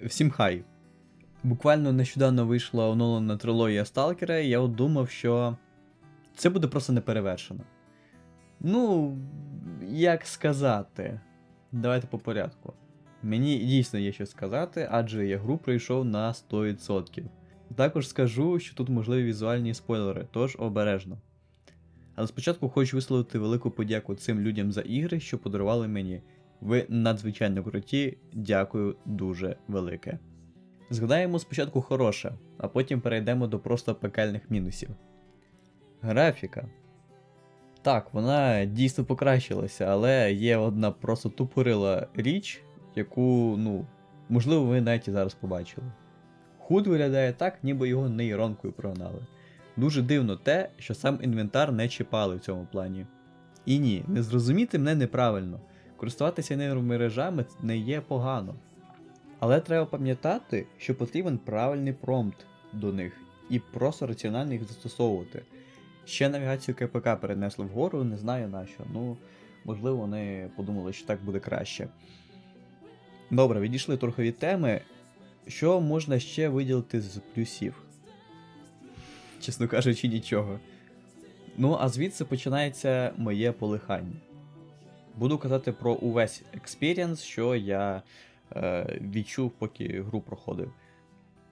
Всім хай. Буквально нещодавно вийшла оновлена трилогія Сталкера, і я от думав, що це буде просто неперевершено. Ну, як сказати. Давайте по порядку. Мені дійсно є що сказати, адже я гру пройшов на 100%. Також скажу, що тут можливі візуальні спойлери, тож обережно. Але спочатку хочу висловити велику подяку цим людям за ігри, що подарували мені. Ви надзвичайно круті, дякую дуже велике. Згадаємо спочатку хороше, а потім перейдемо до просто пекельних мінусів. Графіка. Так, вона дійсно покращилася, але є одна просто тупорила річ, яку, ну, можливо, ви навіть і зараз побачили. Худ виглядає так, ніби його нейронкою прогнали. Дуже дивно те, що сам інвентар не чіпали в цьому плані. І ні, не зрозуміти мене неправильно. Користуватися нейромережами не є погано. Але треба пам'ятати, що потрібен правильний промпт до них і просто раціонально їх застосовувати. Ще навігацію КПК перенесли вгору, не знаю на що. Ну, можливо, вони подумали, що так буде краще. Добре, відійшли трохи від теми. Що можна ще виділити з плюсів? Чесно кажучи, нічого. Ну, а звідси починається моє полихання. Буду казати про увесь експірієнс, що я е, відчув, поки гру проходив.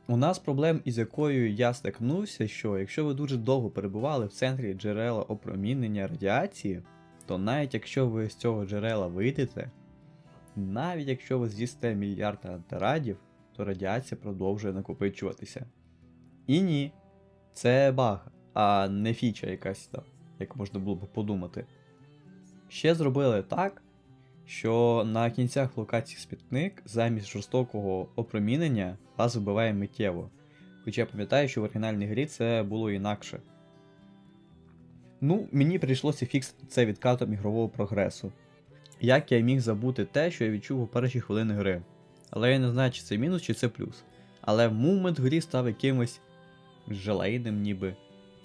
У нас проблем, із якою я стикнувся, що якщо ви дуже довго перебували в центрі джерела опромінення радіації, то навіть якщо ви з цього джерела вийдете, навіть якщо ви з'їсте мільярд антирадів, то радіація продовжує накопичуватися. І ні, це баг, а не фіча якась там, як можна було б подумати. Ще зробили так, що на кінцях локації спітник замість жорстокого опромінення вас вбиває миттєво. Хоча я пам'ятаю, що в оригінальній грі це було інакше. Ну, мені прийшлося фіксити це відкатом ігрового прогресу. Як я міг забути те, що я відчув у перші хвилини гри. Але я не знаю, чи це мінус, чи це плюс. Але мувмент в грі став якимось желейним ніби.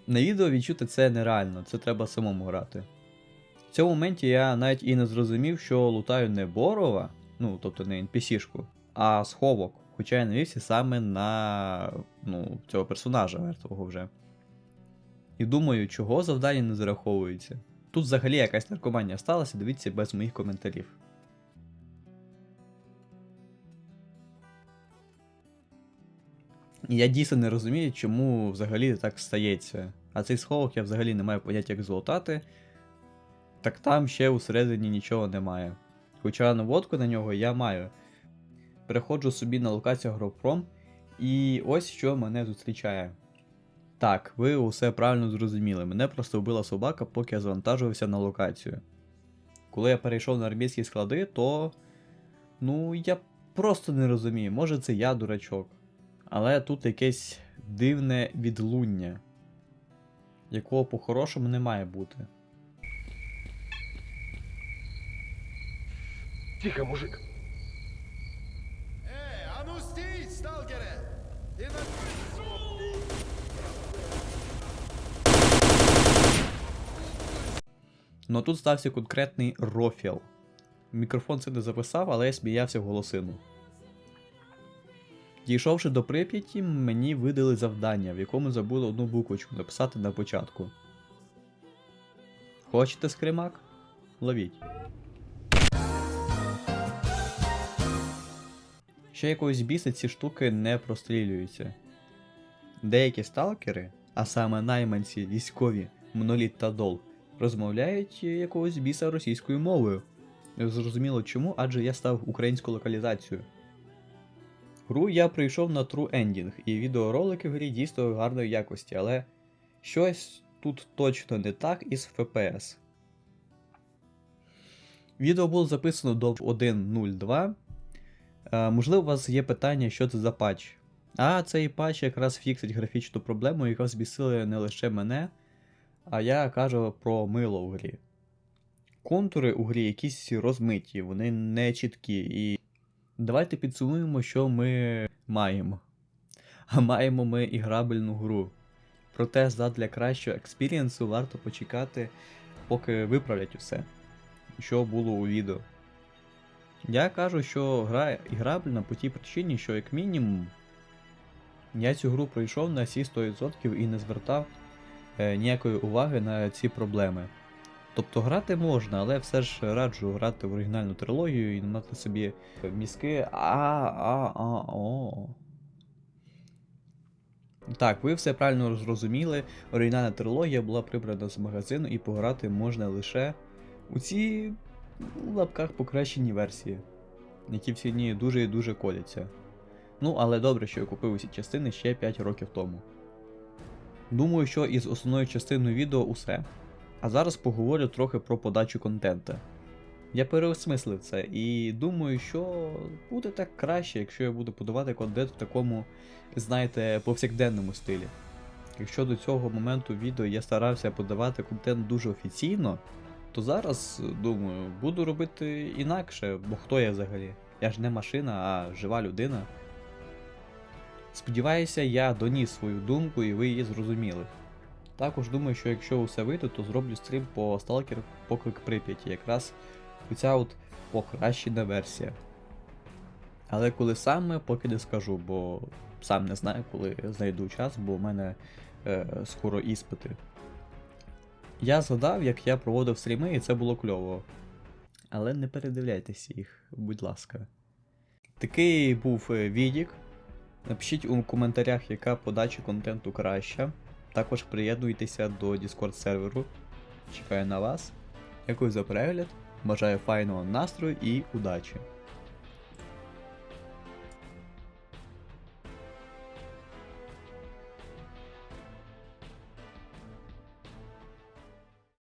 На відео відчути це нереально, це треба самому грати. В цьому моменті я навіть і не зрозумів, що лутаю не Борова, ну тобто не NPC-шку, а сховок. Хоча я навівся саме на ну, цього персонажа мертвого вже. І думаю, чого завдання не зараховується. Тут взагалі якась наркоманія сталася, дивіться без моїх коментарів. Я дійсно не розумію, чому взагалі так стається. А цей сховок я взагалі не маю поняття, як злутати. Так там ще усередині нічого немає. Хоча наводку на нього я маю. Переходжу собі на локацію Агропром, і ось що мене зустрічає. Так, ви усе правильно зрозуміли. Мене просто вбила собака, поки я завантажувався на локацію. Коли я перейшов на армійські склади, то. Ну, я просто не розумію, може це я дурачок. Але тут якесь дивне відлуння, якого по-хорошому не має бути. Тихо, мужик. Эй, а ну стій, сталкере! Ти на... Но тут стався конкретний рофіл. Мікрофон це не записав, але я сміявся в голосину. Дійшовши до Прип'яті, мені видали завдання, в якому забули одну буквочку написати на початку. Хочете скримак? Ловіть. Ще якоїсь біса ці штуки не прострілюються. Деякі сталкери, а саме найманці військові, моноліт та дол, розмовляють якогось біса російською мовою. Зрозуміло чому, адже я став українську локалізацію. Гру я прийшов на True Ending, і відеоролики в грі дійсно гарної якості, але щось тут точно не так із FPS. Відео було записано до 1.02. Е, можливо, у вас є питання, що це за патч. А цей патч якраз фіксить графічну проблему, яка збісила не лише мене, а я кажу про мило в грі. Контури у грі якісь розмиті, вони не чіткі. І давайте підсумуємо, що ми маємо. А маємо ми іграбельну гру. Проте задля кращого експірієнсу варто почекати, поки виправлять усе, що було у відео. Я кажу, що гра іграбельна по тій причині, що як мінімум я цю гру пройшов на всі 100% і не звертав е, ніякої уваги на ці проблеми. Тобто грати можна, але все ж раджу грати в оригінальну трилогію і мати собі мізки. А, а, а, о. Так, ви все правильно зрозуміли. Оригінальна трилогія була прибрана з магазину і пограти можна лише у ці в лапках покращені версії, які всі дні дуже і дуже коляться. Ну, але добре, що я купив усі частини ще 5 років тому. Думаю, що із основною частиною відео усе. А зараз поговорю трохи про подачу контента. Я переосмислив це і думаю, що буде так краще, якщо я буду подавати контент в такому, знаєте, повсякденному стилі. Якщо до цього моменту відео я старався подавати контент дуже офіційно, то зараз, думаю, буду робити інакше, бо хто я взагалі? Я ж не машина, а жива людина. Сподіваюся, я доніс свою думку і ви її зрозуміли. Також думаю, що якщо усе вийде, то зроблю стрім по Stalker поклик Прип'яті, якраз оця от покращена версія. Але коли саме, поки не скажу, бо сам не знаю, коли знайду час, бо у мене е, скоро іспити. Я згадав, як я проводив стріми, і це було кльово. Але не передивляйтеся їх, будь ласка. Такий був е, відік. Напишіть у коментарях, яка подача контенту краща. Також приєднуйтеся до Discord серверу. Чекаю на вас. Дякую за перегляд. Бажаю файного настрою і удачі!